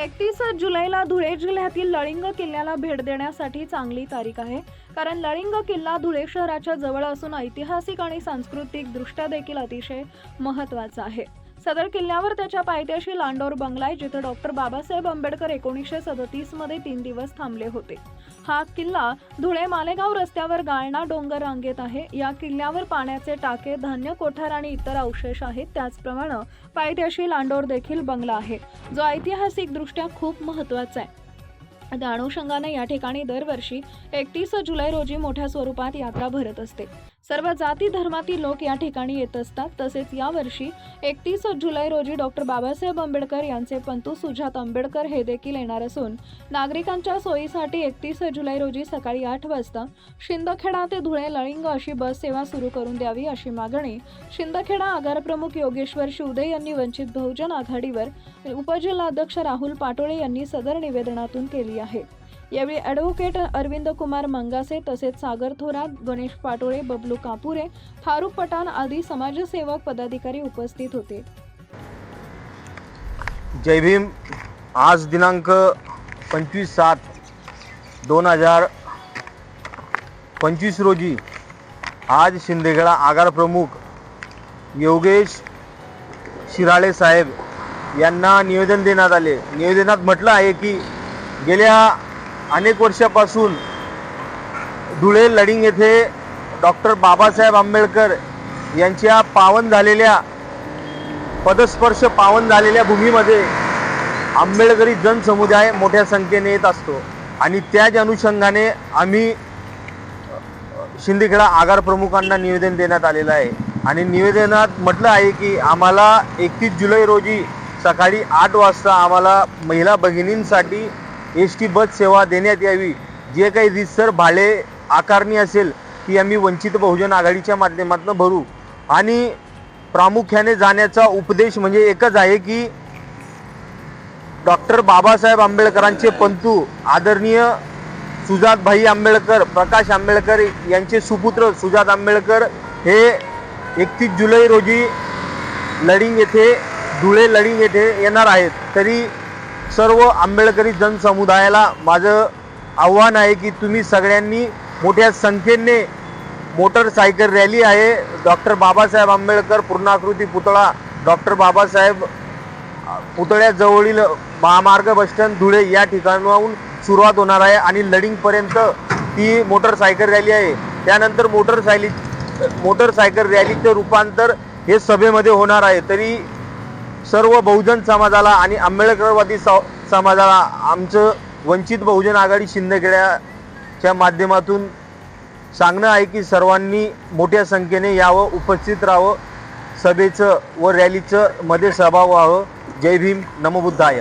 एकतीस जुलैला धुळे जिल्ह्यातील लळिंग किल्ल्याला भेट देण्यासाठी चांगली तारीख आहे. कारण लळिंग किल्ला धुळे शहराच्या जवळ असून ऐतिहासिक आणि सांस्कृतिक दृष्ट्या देखील अतिशय महत्त्वाचा आहे. सदर किल्ल्यावर त्याच्या पायथ्याशी लांडोर बंगला आहे जिथे डॉक्टर बाबासाहेब आंबेडकर एकोणीसशे सदतीसमध्ये तीन दिवस थांबले होते. हा किल्ला धुळे मालेगाव रस्त्यावर गाळणा डोंगर रांगेत आहे. या किल्ल्यावर पाण्याचे टाके धान्य कोठार आणि इतर अवशेष आहेत. त्याचप्रमाणे पायथ्याशी लांडोर देखील बंगला आहे. जो ऐतिहासिकदृष्ट्या खूप महत्त्वाचा आहे. त्या अनुषंगाने या ठिकाणी दरवर्षी एकतीस जुलै रोजी मोठ्या स्वरूपात यात्रा भरत असते. सर्व जाती धर्मातील लोक या ठिकाणी येत असतात. तसेच यावर्षी एकतीस जुलै रोजी डॉक्टर बाबासाहेब आंबेडकर यांचे पंतू सुजात आंबेडकर हे देखील येणार असून नागरिकांच्या सोयीसाठी एकतीस जुलै रोजी सकाळी आठ वाजता शिंदखेडा ते धुळे लळिंग अशी बस सेवा सुरू करून द्यावी अशी मागणी शिंदखेडा आगारप्रमुख योगेश्वर शिवदे यांनी वंचित बहुजन आघाडीवर उपजिल्हाध्यक्ष राहुल पाटोळे यांनी सदर निवेदनातून केली आहे. यावेळी ॲडव्होकेट अरविंद कुमार मंगासे तसेच सागर थोरात गणेश पाटोळे बबलू कापुरे फारुख पठाण आदी समाजसेवक पदाधिकारी उपस्थित होते. जय भीम. आज दिनांक पंचवीस सात दोन हजार पंचवीस रोजी आज शिंदेगडा आगार प्रमुख योगेश शिराळे साहेब यांना निवेदन देण्यात आले. निवेदनात म्हटलं आहे की गेल्या अनेक वर्षापासून धुळे लडिंग येथे डॉक्टर बाबासाहेब आंबेडकर यांच्या पावन झालेल्या पदस्पर्श पावन झालेल्या भूमीमध्ये आंबेडकरी जनसमुदाय मोठ्या संख्येने येत असतो. आणि त्याच अनुषंगाने आम्ही शिंदेखेडा आगार प्रमुखांना निवेदन देण्यात आलेलं आहे. आणि निवेदनात म्हटलं आहे की आम्हाला एकतीस जुलै रोजी सकाळी आठ वाजता आम्हाला महिला भगिनींसाठी एस टी बस सेवा देण्यात यावी. जे काही रितसर भाडे आकारणी असेल ती आम्ही वंचित बहुजन आघाडीच्या माध्यमातून भरू. आणि प्रामुख्याने जाण्याचा उपदेश म्हणजे एकच आहे की डॉक्टर बाबासाहेब आंबेडकरांचे पंतू आदरणीय सुजातभाई आंबेडकर प्रकाश आंबेडकर यांचे सुपुत्र सुजात आंबेडकर हे एकतीस जुलै रोजी लडिंग येथे धुळे लडिंग येथे येणार आहेत. तरी सर्व आंबेडकरी जनसमुदायाला माझं आव्हान आहे की तुम्ही सगळ्यांनी मोठ्या संख्येने मोटरसायकल रॅली आहे. डॉक्टर बाबासाहेब आंबेडकर पूर्णाकृती पुतळा डॉक्टर बाबासाहेब पुतळ्याजवळील महामार्ग बसस्टँड धुळे या ठिकाणाहून सुरुवात होणार आहे आणि लडिंगपर्यंत ती मोटरसायकल रॅली आहे. त्यानंतर मोटरसायली मोटरसायकल रॅलीचं रूपांतर हे सभेमध्ये होणार आहे. तरी सर्व बहुजन समाजाला आणि आंबेडकरवादी स- समाजाला आमचं वंचित बहुजन आघाडी शिंदेखेड्याच्या माध्यमातून सांगणं आहे की सर्वांनी मोठ्या संख्येने यावं उपस्थित राहावं सभेचं व रॅलीचं मध्ये सहभाग व्हावं. जय भीम नमबुद्धाय.